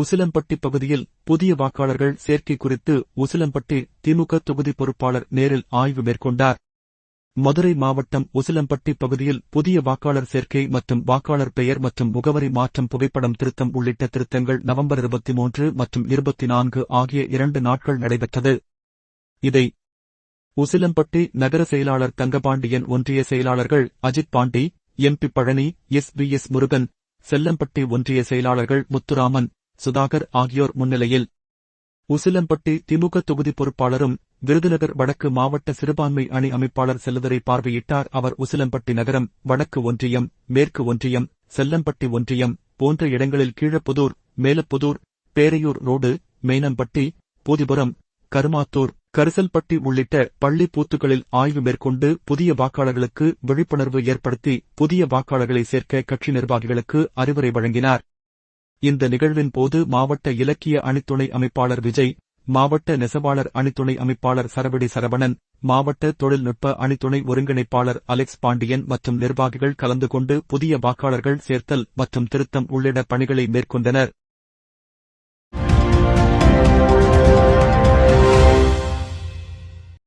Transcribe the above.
உசிலம்பட்டி பகுதியில் புதிய வாக்காளர்கள் சேர்க்கை குறித்து உசிலம்பட்டி திமுக தொகுதி பொறுப்பாளர் நேரில் ஆய்வு மேற்கொண்டார். மதுரை மாவட்டம் உசிலம்பட்டி பகுதியில் புதிய வாக்காளர் சேர்க்கை மற்றும் வாக்காளர் பெயர் மற்றும் முகவரி மாற்றம் புகைப்படம் திருத்தம் உள்ளிட்ட திருத்தங்கள் நவம்பர் இருபத்தி மூன்று மற்றும் இருபத்தி நான்கு ஆகிய இரண்டு நாட்கள் நடைபெற்றது. இதை உசிலம்பட்டி நகர செயலாளர் தங்கபாண்டியன் ஒன்றிய செயலாளர்கள் Ajith Pandi MP Palani S V S Murugan Chellampatti ஒன்றிய செயலாளர்கள் முத்துராமன் சுதாகர் ஆகியோர் முன்னிலையில். உசிலம்பட்டி திமுக தொகுதி பொறுப்பாளரும் விருதுநகர் வடக்கு மாவட்ட சிறுபான்மை அணி அமைப்பாளர் செல்லுதரை பார்வையிட்டார் அவர் உசிலம்பட்டி நகரம் வடக்கு ஒன்றியம் மேற்கு ஒன்றியம் செல்லம்பட்டி ஒன்றியம் போன்ற இடங்களில் கீழப்புதூர் மேலப்புதூர் பேரையூர் ரோடு மேனம்பட்டி பூதிபுரம் கருமாத்தூர் கரிசல்பட்டி உள்ளிட்ட பள்ளி பூத்துகளில் ஆய்வு மேற்கொண்டு புதிய வாக்காளர்களுக்கு விழிப்புணர்வு ஏற்படுத்தி புதிய வாக்காளர்களை சேர்க்க கட்சி நிர்வாகிகளுக்கு அறிவுரை வழங்கினார். இந்த நிகழ்வின் போது மாவட்ட இலக்கிய அணித்துணை அமைப்பாளர் விஜய் மாவட்ட நெசவாளர் அணித்துணை அமைப்பாளர் சரவடி சரவணன் மாவட்ட தொழில்நுட்ப அணித்துணை ஒருங்கிணைப்பாளர் அலெக்ஸ் பாண்டியன் மற்றும் நிர்வாகிகள் கலந்து கொண்டு புதிய வாக்காளர்கள் சேர்த்தல் மற்றும் திருத்தம் உள்ளிட்ட பணிகளை மேற்கொண்டனர்.